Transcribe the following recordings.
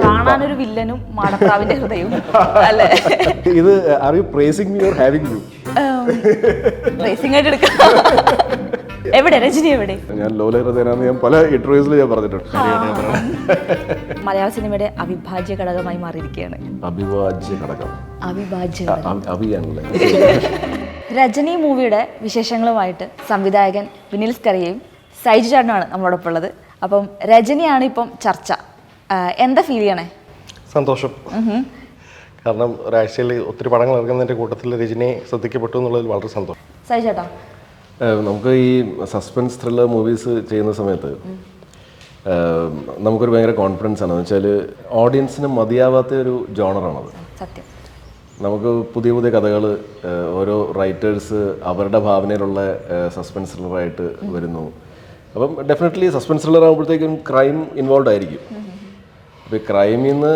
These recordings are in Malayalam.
കാണാനൊരു വില്ലനും മാടപ്രാവിന്റെ ഹൃദയവും അല്ലേ? ഇത് are you praising me or having you praising ആയിട്ട് എടുക്കാം. എവിടെ? രജനി എവിടെ? ഞാൻ ലോല ലോലഹൃദയനാന്ന് ഞാൻ പല ഇന്റർവ്യൂസിൽ ഞാൻ പറഞ്ഞിട്ടുണ്ട്. മലയാള സിനിമയുടെ അവിഭാജ്യ ഘടകമായി മാറിയിരിക്കുകയാണ്. അവിഭാജ്യ ഘടകം. അവിഭാജ്യ അവിയാണല്ലേ രജനി മൂവിയുടെ വിശേഷങ്ങളുമായിട്ട് സംവിധായകൻ വിനിൽ സ്കറിയയും സൈജു ചേട്ടനുമാണ് നമ്മളോടൊപ്പം ഉള്ളത്. അപ്പം രജനിയാണ് ഇപ്പം ചർച്ച. എന്താ ഫീൽ ചെയ്യണേ? സന്തോഷം. കാരണം ഒരാഴ്ചയിൽ ഒത്തിരി പടങ്ങൾ ഇറങ്ങുന്നതിന്റെ കൂട്ടത്തിൽ രജനി ശ്രദ്ധിക്കപ്പെട്ടു എന്നുള്ളതിൽ വളരെ സന്തോഷം. സൈജു ചേട്ടാ. നമുക്ക് ഈ സസ്പെൻസ് ത്രില്ലർ മൂവീസ് ചെയ്യുന്ന സമയത്ത് നമുക്കൊരു ഭയങ്കര കോൺഫിഡൻസ് ആണ്. എന്ന് വെച്ചാൽ ഓഡിയൻസിന് മതിയാവാത്ത ഒരു ജോണറാണത് സത്യം. നമുക്ക് പുതിയ പുതിയ കഥകൾ ഓരോ റൈറ്റേഴ്സ് അവരുടെ ഭാവനയിലുള്ള സസ്പെൻസ് ത്രില്ലറായിട്ട് വരുന്നു. അപ്പം ഡെഫിനറ്റ്ലി സസ്പെൻസ് ത്രില്ലർ ആകുമ്പോഴത്തേക്കും ക്രൈം ഇൻവോൾവ് ആയിരിക്കും. അപ്പോൾ ഈ ക്രൈമിൽ നിന്ന്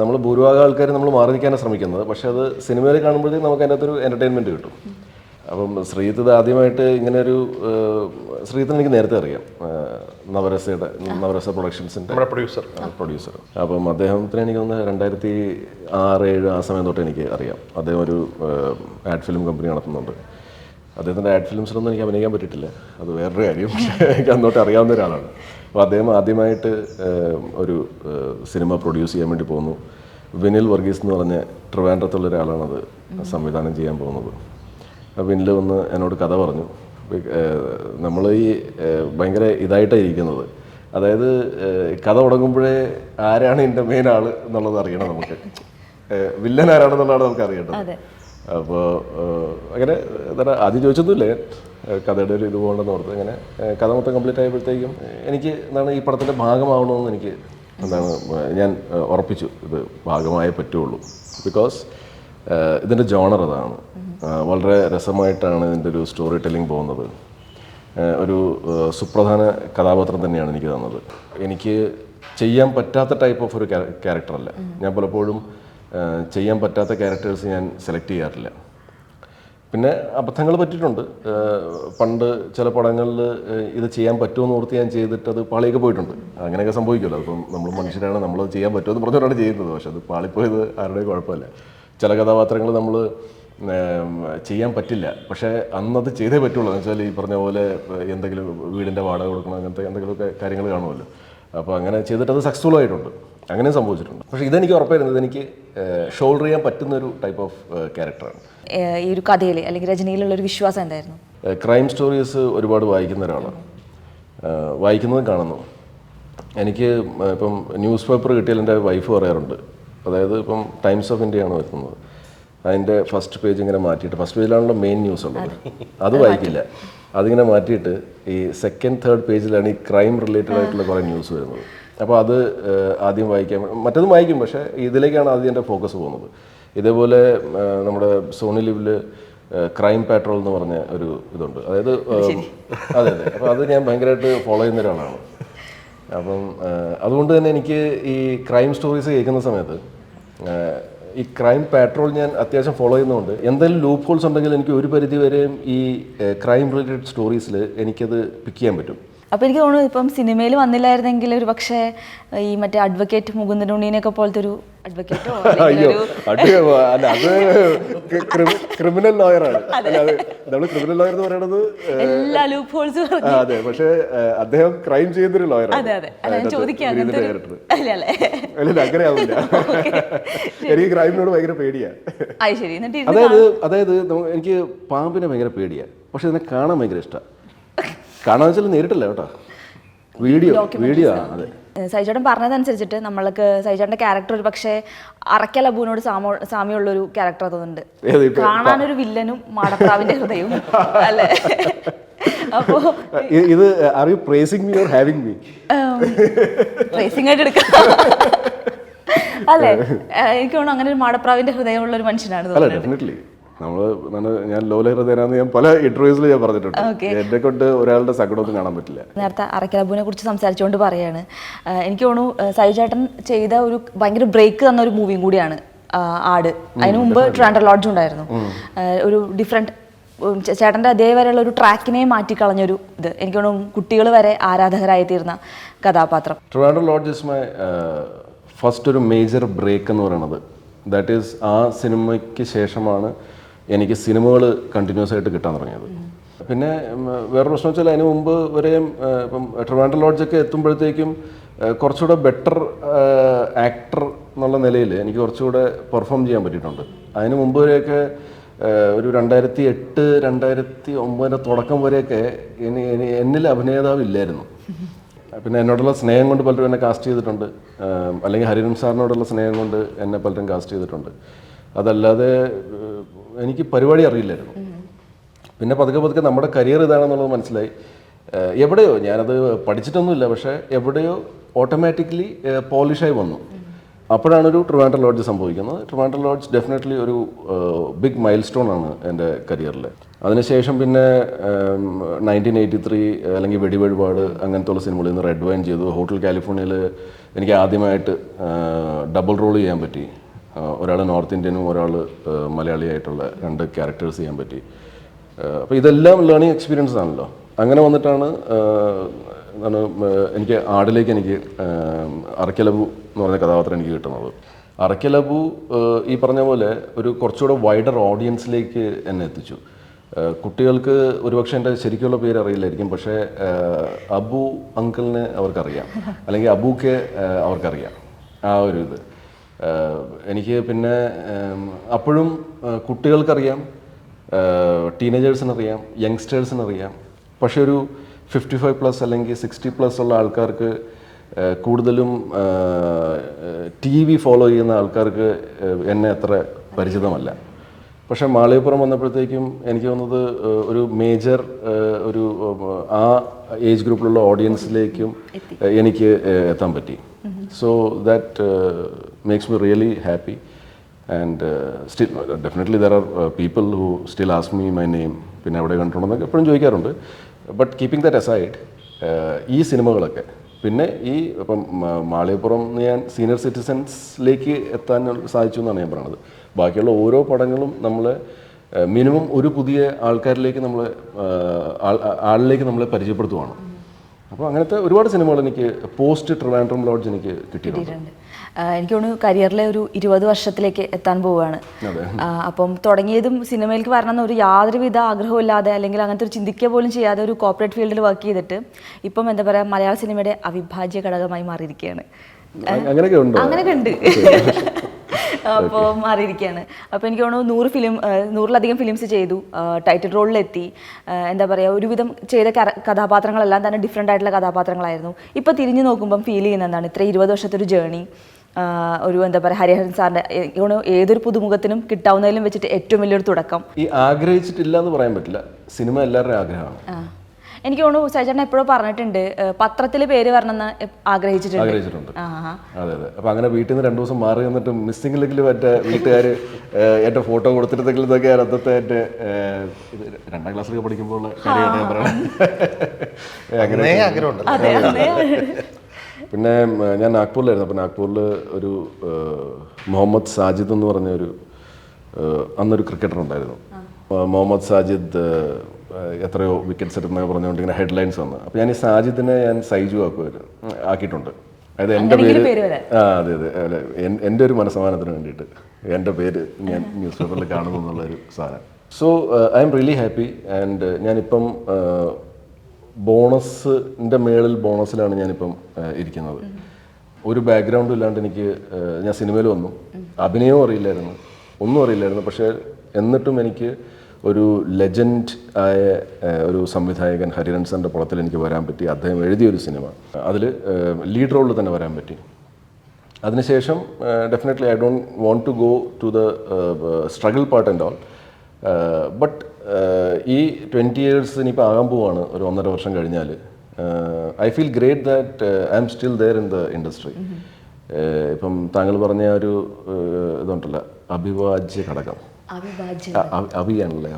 നമ്മൾ ഭൂരിഭാഗം ആൾക്കാർ നമ്മൾ മാറി നിൽക്കാനാണ് ശ്രമിക്കുന്നത്. പക്ഷേ അത് സിനിമയിൽ കാണുമ്പോഴത്തേക്കും നമുക്ക് അതിനകത്ത് ഒരു എന്റർടൈൻമെന്റ് കിട്ടും. അപ്പം ശ്രീജിത്ത് ഇത് ആദ്യമായിട്ട് ഇങ്ങനെ ഒരു ശ്രീജിത്തിന് എനിക്ക് നേരത്തെ അറിയാം. നവരസയുടെ നവരസ പ്രൊഡക്ഷൻസിന്റെ പ്രൊഡ്യൂസർ പ്രൊഡ്യൂസർ അപ്പം അദ്ദേഹത്തിന് എനിക്ക് തന്നെ രണ്ടായിരത്തി ആറ് ഏഴ് ആ സമയം തൊട്ട് എനിക്ക് അറിയാം. അദ്ദേഹം ഒരു ആഡ് ഫിലിം കമ്പനി നടത്തുന്നുണ്ട്. അദ്ദേഹത്തിന്റെ ആഡ് ഫിലിംസിലൊന്നും എനിക്ക് അഭിനയിക്കാൻ പറ്റിയിട്ടില്ല. അത് വേറൊരു കാര്യം. എനിക്ക് അന്നോട്ട് അറിയാവുന്ന ഒരാളാണ്. അപ്പോൾ അദ്ദേഹം ആദ്യമായിട്ട് ഒരു സിനിമ പ്രൊഡ്യൂസ് ചെയ്യാൻ വേണ്ടി പോകുന്നു. വിനിൽ വർഗീസ് എന്ന് പറഞ്ഞ ട്രിവാൻഡ്രത്തുള്ള ഒരാളാണത് സംവിധാനം ചെയ്യാൻ പോകുന്നത്. അപ്പോൾ വിനിൽ വന്ന് എന്നോട് കഥ പറഞ്ഞു. നമ്മൾ ഈ ഭയങ്കര ഇതായിട്ടാണ് ഇരിക്കുന്നത്. അതായത് കഥ തുടങ്ങുമ്പോഴേ ആരാണ് എന്റെ മെയിൻ ആൾ എന്നുള്ളത് അറിയണം നമുക്ക്. വില്ലൻ ആരാണെന്നുള്ളതാണ് നമുക്ക് അറിയേണ്ടത്. അപ്പോൾ അങ്ങനെ എന്താ ആദ്യം ചോദിച്ചൊന്നുമില്ല. കഥയുടെ ഒരു ഇത് പോകണമെന്ന് ഓർത്ത് അങ്ങനെ കഥ മൊത്തം കംപ്ലീറ്റ് ആയപ്പോഴത്തേക്കും എനിക്ക് എന്താണ് ഈ പടത്തിന്റെ ഭാഗമാവണമെന്ന് എനിക്ക് എന്താണ് ഞാൻ ഉറപ്പിച്ചു. ഇത് ഭാഗമായേ പറ്റുള്ളൂ. ബിക്കോസ് ഇതിന്റെ ജോണർ അതാണ്. വളരെ രസമായിട്ടാണ് ഇതിന്റെ ഒരു സ്റ്റോറി ടെല്ലിംഗ് പോകുന്നത്. ഒരു സുപ്രധാന കഥാപാത്രം തന്നെയാണ് എനിക്ക് തന്നത്. എനിക്ക് ചെയ്യാൻ പറ്റാത്ത ടൈപ്പ് ഓഫ് ഒരു ക്യാരക്ടറല്ല ഞാൻ പലപ്പോഴും ചെയ്യാൻ പറ്റാത്ത ക്യാരക്ടേഴ്സ് ഞാൻ സെലക്ട് ചെയ്യാറില്ല. പിന്നെ അബദ്ധങ്ങൾ പറ്റിയിട്ടുണ്ട്. പണ്ട് ചില പടങ്ങളിൽ ഇത് ചെയ്യാൻ പറ്റുമെന്ന് ഓർത്ത് ഞാൻ ചെയ്തിട്ട് അത് പാളിയൊക്കെ പോയിട്ടുണ്ട്. അങ്ങനെയൊക്കെ സംഭവിക്കുമല്ലോ. അപ്പം നമ്മൾ മനുഷ്യരാണ് നമ്മൾ ചെയ്യാൻ പറ്റുമെന്ന് പറഞ്ഞവരാണ് ചെയ്യുന്നത്. പക്ഷെ അത് പാളിപ്പോയത് ആരുടെയും കുഴപ്പമില്ല. ചില കഥാപാത്രങ്ങൾ നമ്മൾ ചെയ്യാൻ പറ്റില്ല. പക്ഷേ അന്നത് ചെയ്തേ പറ്റുള്ളൂ. എന്ന് വെച്ചാൽ ഈ പറഞ്ഞ പോലെ എന്തെങ്കിലും വീടിന്റെ വാടക കൊടുക്കണം അങ്ങനത്തെ എന്തെങ്കിലുമൊക്കെ കാര്യങ്ങൾ കാണുമല്ലോ. അപ്പോൾ അങ്ങനെ ചെയ്തിട്ട് അത് സക്സസ്ഫുൾ ആയിട്ടുണ്ട്. അങ്ങനെ സംഭവിച്ചിട്ടുണ്ട്. പക്ഷേ ഇതെനിക്ക് ഉറപ്പായിരുന്നു ഇതെനിക്ക് ഷോൾഡർ ചെയ്യാൻ പറ്റുന്ന ഒരു ടൈപ്പ് ഓഫ് ക്യാരക്ടറാണ് ഈ ഒരു കഥയിൽ അല്ലെങ്കിൽ രചനയിലുള്ള ഒരു വിശ്വാസം എന്തായിരുന്നു? ക്രൈം സ്റ്റോറീസ് ഒരുപാട് വായിക്കുന്ന ഒരാളാണ്. വായിക്കുന്നതും കാണുന്നു. എനിക്ക് ഇപ്പം ന്യൂസ് പേപ്പർ കിട്ടിയാൽ എന്റെ വൈഫ് പറയാറുണ്ട്. അതായത് ഇപ്പം ടൈംസ് ഓഫ് ഇന്ത്യയാണ് വരുന്നത്. അതിന്റെ ഫസ്റ്റ് പേജ് ഇങ്ങനെ മാറ്റിയിട്ട് ഫസ്റ്റ് പേജിലാണല്ലോ മെയിൻ ന്യൂസ് ഉള്ളത്. അത്. വായിക്കില്ല. അതിങ്ങനെ മാറ്റിയിട്ട് ഈ സെക്കൻഡ് തേർഡ് പേജിലാണ് ഈ ക്രൈം റിലേറ്റഡ് ആയിട്ടുള്ള കുറേ ന്യൂസ് വരുന്നത്. അപ്പോൾ അത് ആദ്യം വായിക്കാൻ മറ്റതും വായിക്കും പക്ഷേ ഇതിലേക്കാണ് ആദ്യം എന്റെ ഫോക്കസ് പോകുന്നത്. ഇതേപോലെ നമ്മുടെ സോണി ലിവിൽ ക്രൈം പാട്രോൾ എന്ന് പറഞ്ഞ ഒരു ഇതുണ്ട്. അതായത് അതെ അതെ അപ്പോൾ അത് ഞാൻ ഭയങ്കരമായിട്ട് ഫോളോ ചെയ്യുന്ന ഒരാളാണ്. അപ്പം അതുകൊണ്ട് തന്നെ എനിക്ക് ഈ ക്രൈം സ്റ്റോറീസ് കേൾക്കുന്ന സമയത്ത് ഈ ക്രൈം പാട്രോൾ ഞാൻ അത്യാവശ്യം ഫോളോ ചെയ്യുന്നതുകൊണ്ട് എന്തെങ്കിലും ലൂപ്പ് ഹോൾസ് ഉണ്ടെങ്കിൽ എനിക്ക് ഒരു പരിധി വരെയും ഈ ക്രൈം റിലേറ്റഡ് സ്റ്റോറീസിൽ എനിക്കത് പിക്ക് ചെയ്യാൻ പറ്റും. അപ്പോൾ എനിക്ക് തോന്നുന്നു ഇപ്പം സിനിമയിൽ വന്നില്ലായിരുന്നെങ്കിൽ ഒരു പക്ഷേ ഈ മറ്റേ അഡ്വക്കേറ്റ് മുകുന്ദൻ ഉണ്ണീനെയൊക്കെ പോലത്തെ ഒരു അഡ്വക്കേറ്റോ അയ്യോ അല്ല അത് ക്രിമിനൽ ലോയറാണ് നമ്മൾ ക്രിമിനൽ ലോയർ എന്ന് പറയുന്നത് എല്ലാ ലൂപ്പ് ഹോൾസും അതെ പക്ഷേ അദ്ദേഹം ക്രൈം ചെയ്യുന്നൊരു ലോയറാണ് ചോദിക്കാം ഒരു അല്ല അല്ല? അങ്ങനെ ആവില്ല എനിക്ക് ക്രൈമിനോട് ഭയങ്കര പേടിയാ. അത് ശരി എന്നിട്ട് അതായത് അതായത് എനിക്ക് പാമ്പിനെ ഭയങ്കര പേടിയാ. പക്ഷെ ഇതിനെ കാണാൻ ഭയങ്കര ഇഷ്ടമാണ് കാണാൻ വെച്ചാൽ നേരിട്ടല്ല കേട്ടോ. വീഡിയോ വീഡിയോ അതെ. സൈചേട്ടൻ പറഞ്ഞതനുസരിച്ചിട്ട് നമ്മൾക്ക് സൈജേട്ടന്റെ ക്യാരക്ടർ ഒരു പക്ഷേ അറക്കൽ അബുവിനോട് സാമോ സാമ്യമുള്ളൊരു ക്യാരക്ടർ തോന്നുന്നുണ്ട് കാണാനൊരു വില്ലനും മാടപ്രാവിന്റെ ഹൃദയവും അല്ലേ? അപ്പോ ഇത് are you praising me or having me racing ആയിട്ട് എടുക്കാം. അല്ലേ? എനിക്ക് തോന്നുന്നു അങ്ങനെ ഒരു മാടപ്രാവിന്റെ ഹൃദയമുള്ള ഒരു മനുഷ്യനാണ് തോന്നുന്നത് നമ്മൾ ഞാൻ ലോലഹൃദയനാന്ന് ഞാൻ പല ഇന്റർവ്യൂസിൽ ഞാൻ പറഞ്ഞിട്ടുണ്ട്. എന്നെ കൊണ്ട് ഒരാളുടെ സങ്കടമൊന്നും കാണാൻ പറ്റില്ല. നേരത്തെ അറക്കലബുവിനെ കുറിച്ച് സംസാരിച്ചുകൊണ്ട് പറയാണ്. എനിക്ക് തോന്നുന്നു സൈജേട്ടൻ ചെയ്ത ഒരു ഭയങ്കര ബ്രേക്ക് തന്ന ഒരു മൂവിയും കൂടിയാണ് ആട്. അതിനു മുമ്പ് ട്രാൻഡർ ലോഡ്ജ് ഉണ്ടായിരുന്നു. ഒരു ഡിഫറെന്റ് ചേട്ടന്റെ അതേവരെയുള്ള ഒരു ട്രാക്കിനെ മാറ്റിക്കളഞ്ഞൊരു ഇത്. എനിക്ക് തോന്നുന്നു കുട്ടികൾ വരെ ആരാധകരായി തീർന്ന കഥാപാത്രം Trivandrum Lodge is my first ഒരു മേജർ ബ്രേക്ക് എന്ന് പറയുന്നത് ദാറ്റ് ഈസ് ആ സിനിമയ്ക്ക് ശേഷമാണ് എനിക്ക് സിനിമകൾ കണ്ടിന്യൂസ് ആയിട്ട് കിട്ടാൻ തുടങ്ങിയത്. പിന്നെ വേറൊരു വേറെ പ്രശ്നം വെച്ചാൽ അതിന് മുമ്പ് വരെയും ഇപ്പം ട്രിവാൻഡർ ലോഡ്ജൊക്കെ എത്തുമ്പോഴത്തേക്കും കുറച്ചുകൂടെ ബെറ്റർ ആക്ടർ എന്നുള്ള നിലയിൽ എനിക്ക് കുറച്ചുകൂടെ പെർഫോം ചെയ്യാൻ പറ്റിയിട്ടുണ്ട്. അതിന് മുമ്പ് വരെയൊക്കെ ഒരു രണ്ടായിരത്തി എട്ട് രണ്ടായിരത്തി ഒമ്പതിന്റെ തുടക്കം വരെയൊക്കെ ഇനി എന്നിൽ അഭിനേതാവ് ഇല്ലായിരുന്നു. പിന്നെ എന്നോടുള്ള സ്നേഹം കൊണ്ട് പലരും എന്നെ കാസ്റ്റ് ചെയ്തിട്ടുണ്ട്. അല്ലെങ്കിൽ ഹരിരം സാറിനോടുള്ള സ്നേഹം കൊണ്ട് എന്നെ പലരും കാസ്റ്റ് ചെയ്തിട്ടുണ്ട്. അതല്ലാതെ എനിക്ക് പരിപാടി അറിയില്ലായിരുന്നു. പിന്നെ പതുക്കെ പതുക്കെ നമ്മുടെ കരിയർ ഇതാണെന്നുള്ളത് മനസ്സിലായി. എവിടെയോ ഞാനത് പഠിച്ചിട്ടൊന്നുമില്ല പക്ഷേ എവിടെയോ ഓട്ടോമാറ്റിക്കലി പോളിഷായി വന്നു. അപ്പോഴാണ് ഒരു ട്രിവാൻഡർ ലോഡ്ജ് സംഭവിക്കുന്നത്. ട്രിവാൻഡർ ലോഡ്ജ് ഡെഫിനറ്റ്ലി ഒരു ബിഗ് മൈൽ സ്റ്റോൺ ആണ് എന്റെ കരിയറിൽ അതിനുശേഷം പിന്നെ നയന്റീൻ എയ്റ്റി ത്രീ അല്ലെങ്കിൽ വെടിവഴിപാട് അങ്ങനത്തെ ഉള്ള സിനിമകളിൽ നിന്ന് റെഡ് വൈൻ ചെയ്തു. ഹോട്ടൽ കാലിഫോർണിയയിൽ എനിക്ക് ആദ്യമായിട്ട് ഡബിൾ റോൾ ചെയ്യാൻ പറ്റി. ഒരാൾ നോർത്ത് ഇന്ത്യനും ഒരാൾ മലയാളിയായിട്ടുള്ള രണ്ട് ക്യാരക്ടേഴ്സ് ചെയ്യാൻ പറ്റി. അപ്പോൾ ഇതെല്ലാം ലേണിംഗ് എക്സ്പീരിയൻസ് ആണല്ലോ. അങ്ങനെ വന്നിട്ടാണ് എനിക്ക് ആടിലേക്ക് എനിക്ക് അറക്കലബു എന്ന് പറഞ്ഞ കഥാപാത്രം എനിക്ക് കിട്ടുന്നത്. അറക്കലബു ഈ പറഞ്ഞ പോലെ ഒരു കുറച്ചുകൂടെ വൈഡർ ഓഡിയൻസിലേക്ക് എന്നെ എത്തിച്ചു. കുട്ടികൾക്ക് ഒരുപക്ഷെ എന്റെ ശരിക്കുള്ള പേര് അറിയില്ലായിരിക്കും പക്ഷേ അബു അങ്കിളിനെ അവർക്കറിയാം. അല്ലെങ്കിൽ അബുക്ക് അവർക്കറിയാം. ആ ഒരു ഇത്. എനിക്ക് പിന്നെ അപ്പോഴും കുട്ടികൾക്കറിയാം ടീനേജേഴ്സിനറിയാം യങ്സ്റ്റേഴ്സിനറിയാം. പക്ഷെ ഒരു ഫിഫ്റ്റി ഫൈവ് പ്ലസ് അല്ലെങ്കിൽ സിക്സ്റ്റി പ്ലസ് ഉള്ള ആൾക്കാർക്ക് കൂടുതലും ടി വി ഫോളോ ചെയ്യുന്ന ആൾക്കാർക്ക് എന്നെ അത്ര പരിചിതമല്ല. പക്ഷേ മാളികപ്പുറം വന്നപ്പോഴത്തേക്കും എനിക്ക് തോന്നുന്നത് ഒരു മേജർ ഒരു ആ ഏജ് ഗ്രൂപ്പിലുള്ള ഓഡിയൻസിലേക്കും എനിക്ക് എത്താൻ പറ്റി. So that makes me really happy and still definitely there are people who still ask me my name പിന്നെ എവിടെ കണ്ടിട്ടുണ്ടെന്നൊക്കെ എപ്പോഴും ചോദിക്കാറുണ്ട്. ബട്ട് കീപ്പിംഗ് ദറ്റ് അസൈഡ് ഈ സിനിമകളൊക്കെ പിന്നെ ഈ ഇപ്പം മാളിയപ്പുറം ഞാൻ സീനിയർ സിറ്റിസൻസിലേക്ക് എത്താൻ സാധിച്ചു എന്നാണ് ഞാൻ പറയുന്നത് ബാക്കിയുള്ള ഓരോ പടങ്ങളും നമ്മൾ മിനിമം ഒരു പുതിയ ആൾക്കാരിലേക്ക് നമ്മൾ ആളിലേക്ക് നമ്മളെ പരിചയപ്പെടുത്തുവാണ്. അപ്പോൾ അങ്ങനത്തെ ഒരുപാട് സിനിമകൾ എനിക്ക് പോസ്റ്റ് ട്രിവാൻഡ്രം ലോഡ്ജ് എനിക്ക് കിട്ടിയിട്ടുണ്ട്. എനിക്ക് തോന്നുന്നു കരിയറിലെ ഒരു ഇരുപത് വർഷത്തിലേക്ക് എത്താൻ പോവുകയാണ്. അപ്പം തുടങ്ങിയതും സിനിമയിലേക്ക് വരണം എന്നൊരു യാതൊരുവിധ ആഗ്രഹവും ആഗ്രഹമില്ലാതെ അല്ലെങ്കിൽ അങ്ങനത്തെ ഒരു ചിന്തിക്കുക പോലും ചെയ്യാതെ ഒരു കോർപ്പറേറ്റ് ഫീൽഡിൽ വർക്ക് ചെയ്തിട്ട് ഇപ്പം എന്താ പറയുക മലയാള സിനിമയുടെ അവിഭാജ്യ ഘടകമായി മാറിയിരിക്കുകയാണ്. അങ്ങനെയൊക്കെ ഉണ്ട്? അപ്പോൾ മാറിയിരിക്കുകയാണ് അപ്പോൾ എനിക്ക് തോന്നുന്നു നൂറ് ഫിലിം നൂറിലധികം ഫിലിംസ് ചെയ്തു. ടൈറ്റിൽ റോളിലെത്തി എന്താ പറയുക ഒരുവിധം ചെയ്ത കഥാപാത്രങ്ങളെല്ലാം തന്നെ ഡിഫറെന്റ് ആയിട്ടുള്ള കഥാപാത്രങ്ങളായിരുന്നു. ഇപ്പോൾ തിരിഞ്ഞു നോക്കുമ്പം ഫീൽ ചെയ്യുന്ന എന്താണ് ഇത്ര ഇരുപത് വർഷത്തെ ഒരു ജേണി ഒരു എന്താ പറയുക ഹരിഹരൻ സാറിന്റെ എനിക്ക് ഏതൊരു പുതുമുഖത്തിനും കിട്ടാവുന്നതിലും വെച്ചിട്ട് ഏറ്റവും വലിയൊരു തുടക്കം. ഈ ആഗ്രഹിച്ചിട്ടില്ല എന്ന് പറയാൻ പറ്റില്ല. സിനിമ എല്ലാവരുടെയും ആഗ്രഹമാണ്. എനിക്ക് തോന്നുന്നു സൈചേട്ടൻ എപ്പോഴും പറഞ്ഞിട്ടുണ്ട് പത്രത്തിൽ പേര് വരണമെന്ന് ആഗ്രഹിച്ചിട്ടുണ്ട്. ആഗ്രഹിച്ചിട്ടുണ്ട്. അതെ അതെ. അപ്പൊ അങ്ങനെ വീട്ടിൽ നിന്ന് രണ്ടു ദിവസം മാറി നിന്നിട്ട് മിസ്സിംഗ് ലിങ്കിൽ മറ്റേ വീട്ടുകാർ എന്റെ ഫോട്ടോ കൊടുത്തിരുന്നെങ്കിൽ ഇതൊക്കെ അന്നത്തെ എന്റെ ഏഹ്, രണ്ടാം ക്ലാസ്സിലൊക്കെ പഠിക്കുമ്പോൾ കാര്യമാണ് ഞാൻ പറയുന്നത് പിന്നെ ഞാൻ നാഗ്പൂരിലായിരുന്നു. അപ്പോൾ നാഗ്പൂരിൽ ഒരു മുഹമ്മദ് സാജിദ് എന്ന് പറഞ്ഞ ഒരു അന്നൊരു ക്രിക്കറ്റർ ഉണ്ടായിരുന്നു. മുഹമ്മദ് സാജിദ് എത്രയോ വിക്കറ്റ്സ് എടുത്തെന്നൊക്കെ പറഞ്ഞുകൊണ്ട് ഇങ്ങനെ ഹെഡ്ലൈൻസ് വന്നു. അപ്പോൾ ഞാൻ ഈ സാജിദിനെ ഞാൻ സൈജു ആക്കുമായിരുന്നു ആക്കിയിട്ടുണ്ട്. അതായത് എന്റെ പേര് ആ അതെ അതെ. എൻ- എന്റെ ഒരു മനസ്സമാനത്തിന് വേണ്ടിയിട്ട്. എന്റെ പേര് ഞാൻ ന്യൂസ് പേപ്പറിൽ കാണുന്നു എന്നുള്ള ഒരു സാധനം. So I'm really happy and ഞാനിപ്പം ബോണസിന്റെ മേളിൽ ബോണസിലാണ് ഞാനിപ്പം ഇരിക്കുന്നത്. ഒരു ബാക്ക്ഗ്രൗണ്ടും ഇല്ലാണ്ട് എനിക്ക് ഞാൻ സിനിമയിൽ വന്നു. അഭിനയവും അറിയില്ലായിരുന്നു. ഒന്നും അറിയില്ലായിരുന്നു. പക്ഷേ എന്നിട്ടും എനിക്ക് ഒരു ലെജൻഡ് ആയ ഒരു സംവിധായകൻ ഹരിരൺ സാറിന്റെ പടത്തിൽ എനിക്ക് വരാൻ പറ്റി. അദ്ദേഹം എഴുതിയൊരു സിനിമ. അതിൽ ലീഡ് റോളിൽ തന്നെ വരാൻ പറ്റി. അതിനുശേഷം definitely I don't want to go to the struggle part and all but ഈ ട്വന്റി ഇയേഴ്സ് ഇനിയിപ്പോൾ ആകാൻ പോവാണ് ഒരു ഒന്നര വർഷം കഴിഞ്ഞാൽ I feel great that I'm still there in the industry ഇപ്പം താങ്കൾ പറഞ്ഞ ഒരു ഇതുണ്ടല്ലോ അഭിവാജ്യ ഘടകം. അവിയാണല്ലേ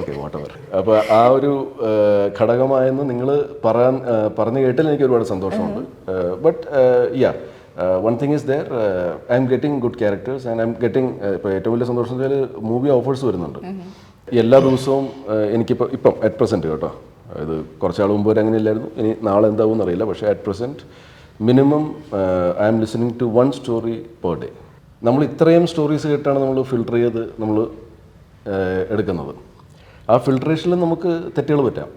ഓക്കെ. വാട്ട് എവർ അപ്പോൾ ആ ഒരു ഘടകമായെന്ന് നിങ്ങൾ പറയാൻ പറഞ്ഞു കേട്ടതിൽ എനിക്ക് ഒരുപാട് സന്തോഷമുണ്ട്. But yeah one thing is there I'm getting good characters and I'm getting ഇപ്പോൾ ഏറ്റവും വലിയ സന്തോഷം വെച്ചാൽ മൂവി ഓഫേഴ്സ് വരുന്നുണ്ട്. എല്ലാ ദിവസവും എനിക്കിപ്പോൾ ഇപ്പം അറ്റ് പ്രസന്റ് കേട്ടോ. ഇത് കുറച്ചാൾ മുമ്പ് വരെ അങ്ങനെ ഇല്ലായിരുന്നു ഇനി നാളെ എന്താവും എന്നറിയില്ല. പക്ഷേ at present minimum I am listening to one story per day നമ്മൾ ഇത്രയും സ്റ്റോറീസ് കേട്ടാണ് നമ്മൾ ഫിൽട്ടർ ചെയ്ത് നമ്മൾ എടുക്കുന്നത്. ആ ഫിൽട്രേഷനിൽ നമുക്ക് തെറ്റുകൾ പറ്റാം.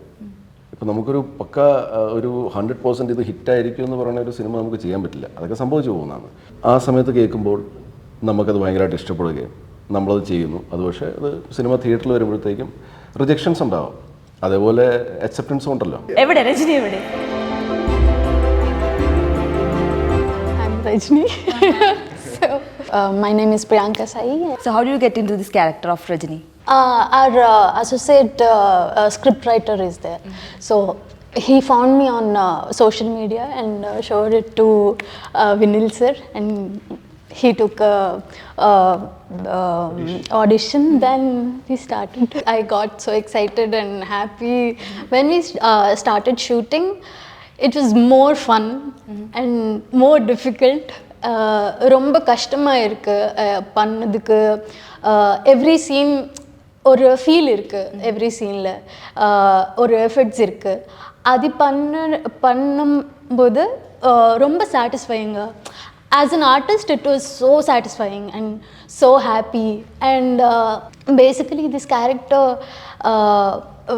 ഇപ്പം നമുക്കൊരു പക്ക ഒരു ഹൺഡ്രഡ് പേഴ്സന്റ് ഇത് ഹിറ്റായിരിക്കും എന്ന് പറയുന്ന ഒരു സിനിമ നമുക്ക് ചെയ്യാൻ പറ്റില്ല. അതൊക്കെ സംഭവിച്ചു പോകുന്നതാണ്. ആ സമയത്ത് കേൾക്കുമ്പോൾ നമുക്കത് ഭയങ്കരമായിട്ട് ഇഷ്ടപ്പെടുകയും നമ്മളത് ചെയ്യുന്നു. അത് പക്ഷേ അത് സിനിമ തിയേറ്ററിൽ വരുമ്പോഴത്തേക്കും റിജക്ഷൻസ് ഉണ്ടാവും. അതേപോലെ അക്സെപ്റ്റൻസും ഉണ്ടല്ലോ. എവിടെ? രജനി എവിടെ? Rajani. uh, my name is Priyanka Sai. So, how do you get into this character of Rajini? Uh, our uh, associate uh, uh, scriptwriter is there. Mm -hmm. So, he found me on uh, social media and uh, showed it to uh, Vinil sir and he took a, a, a audition. Mm-hmm. then we started i got so excited and happy when we uh, started shooting it was more fun mm -hmm. and more difficult ரொம்ப கஷ்டமாக இருக்குது பண்ணதுக்கு எவ்ரி சீன் ஒரு ஃபீல் இருக்குது எவ்ரி சீனில் ஒரு எஃபர்ட்ஸ் இருக்குது அது பண்ண பண்ணும்போது ரொம்ப சாட்டிஸ்ஃபைங்க as an artist it was so satisfying and so happy and basically this character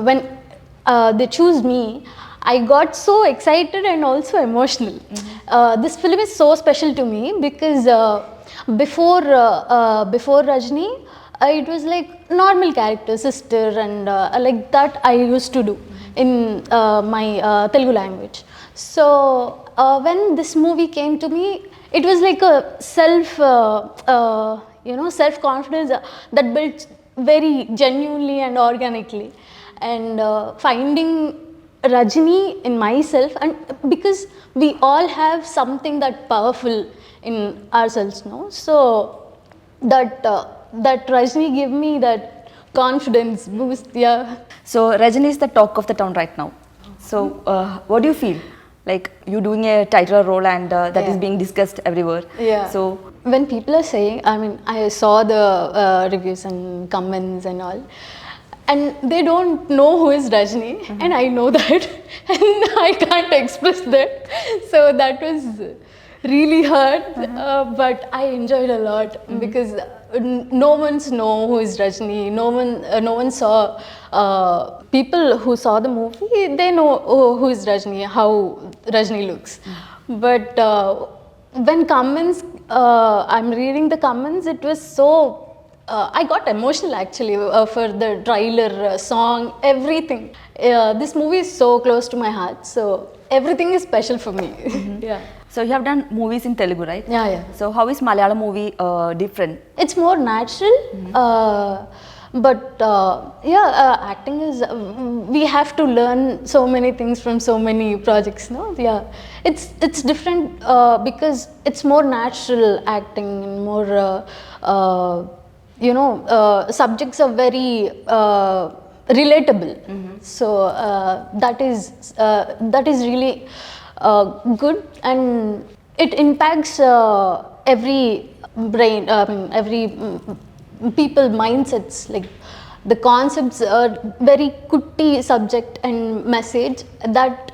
when they choose me i got so excited and also emotional. Uh, this film is so special to me because uh, before uh, uh, before rajni uh, it was like normal character sister and uh, like that i used to do in uh, my uh, telugu language. So uh, when this movie came to me it was like a self uh, uh, you know self confidence that built very genuinely and organically. And uh, finding Rajini in myself, and because we all have something that powerful in ourselves, no? So that uh, that Rajini gave me that confidence boost. Yeah. So Rajani is the talk of the town right now. So uh, what do you feel? Like you're doing a title role and uh, that is Yeah. being discussed everywhere. Yeah. So when people are saying, I mean, I saw the uh, reviews and comments and all, and they don't know who is Rajni, and I know that, and I can't express that. So that was really hard, uh, but I enjoyed a lot because n- no one's know who is Rajni. No one, uh, no one saw. Uh, people who saw the movie, they know oh, who is Rajni, how Rajni looks, but. Uh, when comments uh, i'm reading the comments it was so uh, i got emotional actually uh, for the trailer uh, song everything. Uh, this movie is so close to my heart so everything is special for me. Yeah. So you have done movies in Telugu, right? yeah yeah. So how is Malayalam movie uh, different? it's more natural uh, but uh, yeah uh, acting is uh, we have to learn so many things from so many projects no? Yeah. It's it's different uh, because it's more natural acting and more uh, uh, you know uh, subjects are very uh, relatable. So uh, that is uh, that is really uh, good and it impacts uh, every brain mean every mm, people mindsets. Like the concepts are very kutti subject and message that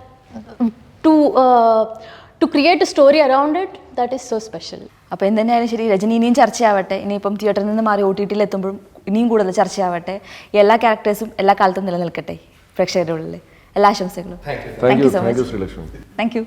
to uh, to create a story around it that is so special അപ്പോൾ എന്തുതന്നെയായാലും ശരി രജനി ഇനിയും ചർച്ചയാവട്ടെ. ഇനിയിപ്പം തിയേറ്ററിൽ നിന്ന് മാറി ഒ ടി ടിയിൽ എത്തുമ്പോഴും ഇനിയും കൂടുതൽ ചർച്ചയാവട്ടെ. എല്ലാ ക്യാരക്ടേഴ്സും എല്ലാ കാലത്തും നിലനിൽക്കട്ടെ പ്രേക്ഷകരുടെ ഉള്ളിൽ എല്ലാ ആശംസകളും. Thank you so much thank you